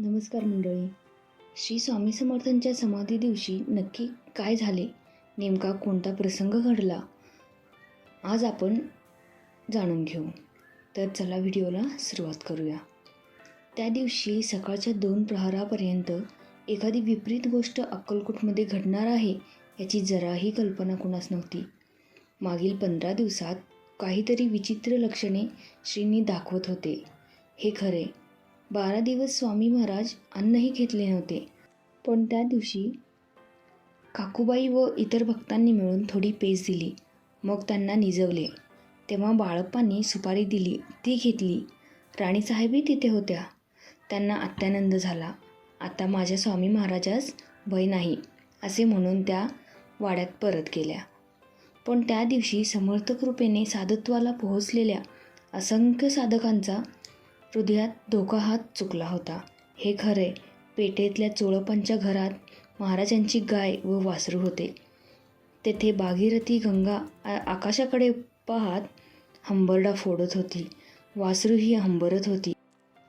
नमस्कार मंडळी. श्री स्वामी समर्थांच्या समाधी दिवशी नक्की काय झाले? नेमका कोणता प्रसंग घडला? आज आपण जाणून घेऊ. तर चला व्हिडिओला सुरुवात करूया. त्या दिवशी सकाळच्या दोन प्रहारापर्यंत एखादी विपरीत गोष्ट अक्कलकोटमध्ये घडणार आहे याची जराही कल्पना कोणास नव्हती. मागील पंधरा दिवसात काहीतरी विचित्र लक्षणे श्रींनी दाखवत होते. हे खरे. बारा दिवस स्वामी महाराज अन्नही घेतले नव्हते. पण त्या दिवशी काकूबाई व इतर भक्तांनी मिळून थोडी पेज दिली. मग त्यांना निजवले. तेव्हा बाळप्पांनी सुपारी दिली ती घेतली. राणीसाहेबही तिथे होत्या. त्यांना अत्यानंद झाला. आता माझ्या स्वामी महाराजास भय नाही असे म्हणून त्या वाड्यात परत गेल्या. पण त्या दिवशी समर्थकृपेने साधत्वाला पोहोचलेल्या असंख्य साधकांचा हृदयात धोका हात चुकला होता. हे खरे. पेटेतल्या चोळपांच्या घरात महाराजांची गाय व वासरू होते. तेथे भागीरथी गंगा आकाशाकडे पाहत हंबरडा फोडत होती. वासरू ही हंबरत होती.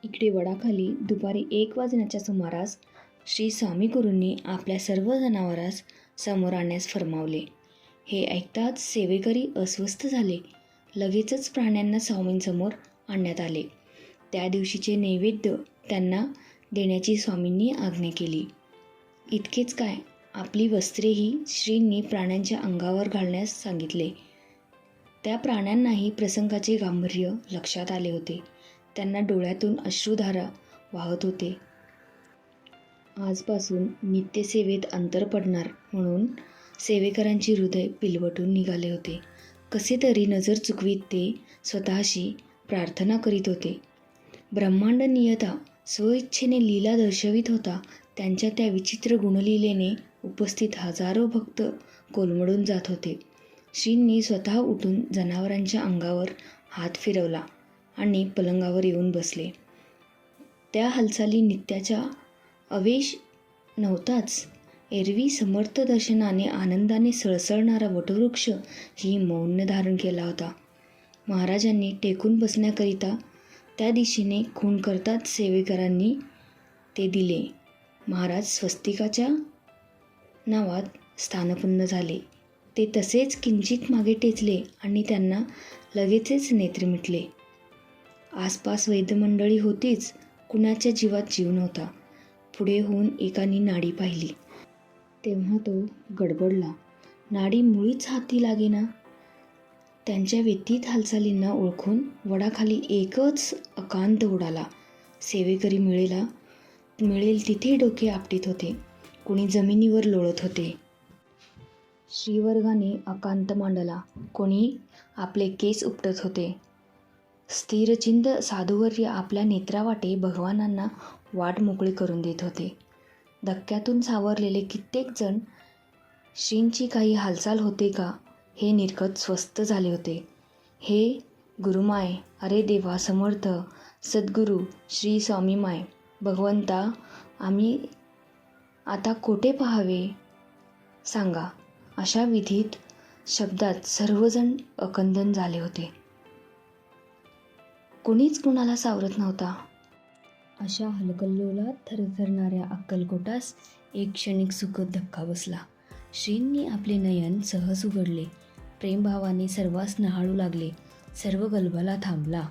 इकडे वडाखाली दुपारी एक वाजण्याच्या सुमारास श्री स्वामी गुरूंनी आपल्या सर्व जनावरास समोर आणण्यास फरमावले. हे ऐकताच सेवेकरी अस्वस्थ झाले. लगेचच प्राण्यांना स्वामींसमोर आणण्यात आले. त्या दिवशीचे नैवेद्य त्यांना देण्याची स्वामींनी आज्ञा केली. इतकेच काय आपली वस्त्रेही श्रींनी प्राण्यांच्या अंगावर घालण्यास सांगितले. त्या प्राण्यांनाही प्रसंगाचे गांभीर्य लक्षात आले होते. त्यांना डोळ्यातून अश्रुधारा वाहत होते. आजपासून नित्यसेवेत अंतर पडणार म्हणून सेवेकरांची हृदय पिलवटून निघाले होते. कसे तरी नजर चुकवीत ते स्वतःशी प्रार्थना करीत होते. ब्रह्मांड नियता स्वइच्छेने लीला दर्शवित होता. त्यांच्या त्या विचित्र गुणलीलेने उपस्थित हजारो भक्त कोलमडून जात होते. श्रींनी स्वतः उठून जनावरांच्या अंगावर हात फिरवला आणि पलंगावर येऊन बसले. त्या हालचाली नित्याच्या अवेश नव्हताच. एरवी समर्थ दर्शनाने आनंदाने सळसळणारा वटवृक्ष ही मौन धारण केला होता. महाराजांनी टेकून बसण्याकरिता त्या दिशेने खून करताच सेवेकरांनी ते दिले. महाराज स्वस्तिकाच्या नावात स्थानपन्न झाले. ते तसेच किंचित मागे टेचले आणि त्यांना लगेचच नेत्र मिटले. आसपास वैद्यमंडळी होतीच कुणाच्या जीवात जीव नव्हता. पुढे होऊन एकाने नाडी पाहिली. तेव्हा तो गडबडला. नाडी मुळीच हाती लागेना. त्यांच्या व्यतीत हालचालींना ओळखून वडाखाली एकच अकांत उडाला. सेवेकरी मिळेला मिळेल तिथे डोके आपटीत होते. कोणी जमिनीवर लोळत होते. श्रीवर्गाने अकांत मांडला. कोणी आपले केस उपटत होते. स्थिरचिंत साधुवर्य आपल्या नेत्रावाटे भगवानांना वाट मोकळी करून देत होते. धक्क्यातून सावरलेले कित्येक जण श्रींची काही हालचाल होते का? हे निरखत स्वस्थ झाले होते. हे गुरुमाय अरे देवा समर्थ सद्गुरू श्री स्वामी माय भगवंता आम्ही आता कोठे पाहावे? सांगा. अशा विधीत शब्दात सर्वजण अकंदन झाले होते. कोणीच कुणाला सावरत नव्हता. अशा हलकल्लोलात थरथरणाऱ्या अक्कलकोटास एक क्षणिक सुखद धक्का बसला. श्रींनी आपले नयन सहज उघडले. प्रेमभावाने सर्वांस नहाळू लागले. सर्व गलबला थांबला.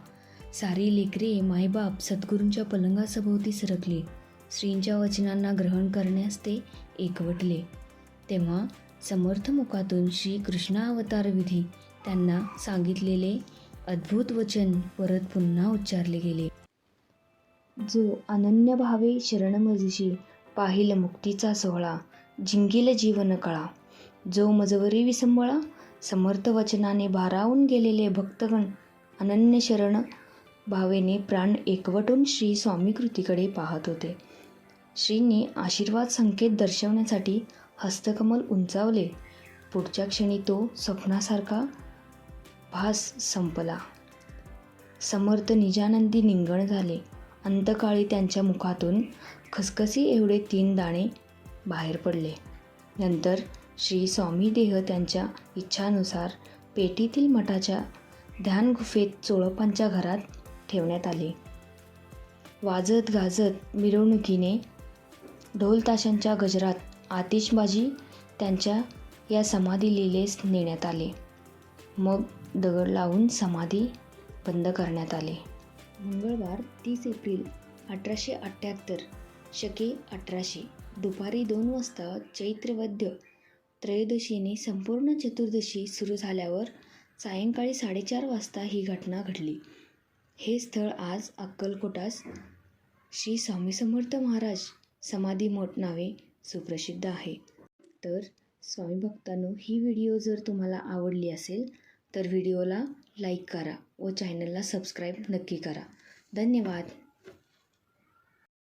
सारी लेकरे मायबाप सद्गुरूंच्या पलंगासभोवती सरकले. श्रींच्या वचनांना ग्रहण करण्यास ते एकवटले. तेव्हा समर्थ मुखातून श्री कृष्णावतार विधी त्यांना सांगितलेले अद्भुत वचन परत पुन्हा उच्चारले गेले. जो अनन्य भावे शरणमजिशी पाहिल मुक्तीचा सोहळा जिंकील जीवन कळा. जो मजवरी विसंबळा समर्थ वचनाने भारावून गेलेले भक्तगण अनन्य शरण भावेने प्राण एकवटून श्री स्वामी कृतीकडे पाहत होते. श्रींनी आशीर्वाद संकेत दर्शवण्यासाठी हस्तकमल उंचावले. पुढच्या क्षणी तो स्वप्नासारखा भास संपला. समर्थ निजानंदी निंगण झाले. अंतकाळी त्यांच्या मुखातून खसखसी एवढे तीन दाणे बाहेर पडले. नंतर श्री स्वामी देह त्यांच्या इच्छानुसार पेटीतील मठाच्या ध्यानगुफेत चोळपांच्या घरात ठेवण्यात आले. वाजत गाजत मिरवणुकीने ढोलताशांच्या गजरात आतिषबाजी त्यांच्या या समाधी लिलेस नेण्यात आले. मग दगड लावून समाधी बंद करण्यात आले. मंगळवार तीस एप्रिल अठराशे अठ्ठ्याहत्तर शके अठराशे. दुपारी दोन वाजता चैत्रवद्य त्रयोदशीने संपूर्ण चतुर्दशी सुरू झाल्यावर सायंकाळी साडेचार वाजता ही घटना घडली. हे स्थळ आज अक्कलकोटास श्री स्वामी समर्थ महाराज समाधी मठ नावे सुप्रसिद्ध आहे. तर स्वामी भक्तांनो ही व्हिडिओ जर तुम्हाला आवडली असेल तर व्हिडिओला लाईक करा व चॅनलला सबस्क्राईब नक्की करा. धन्यवाद.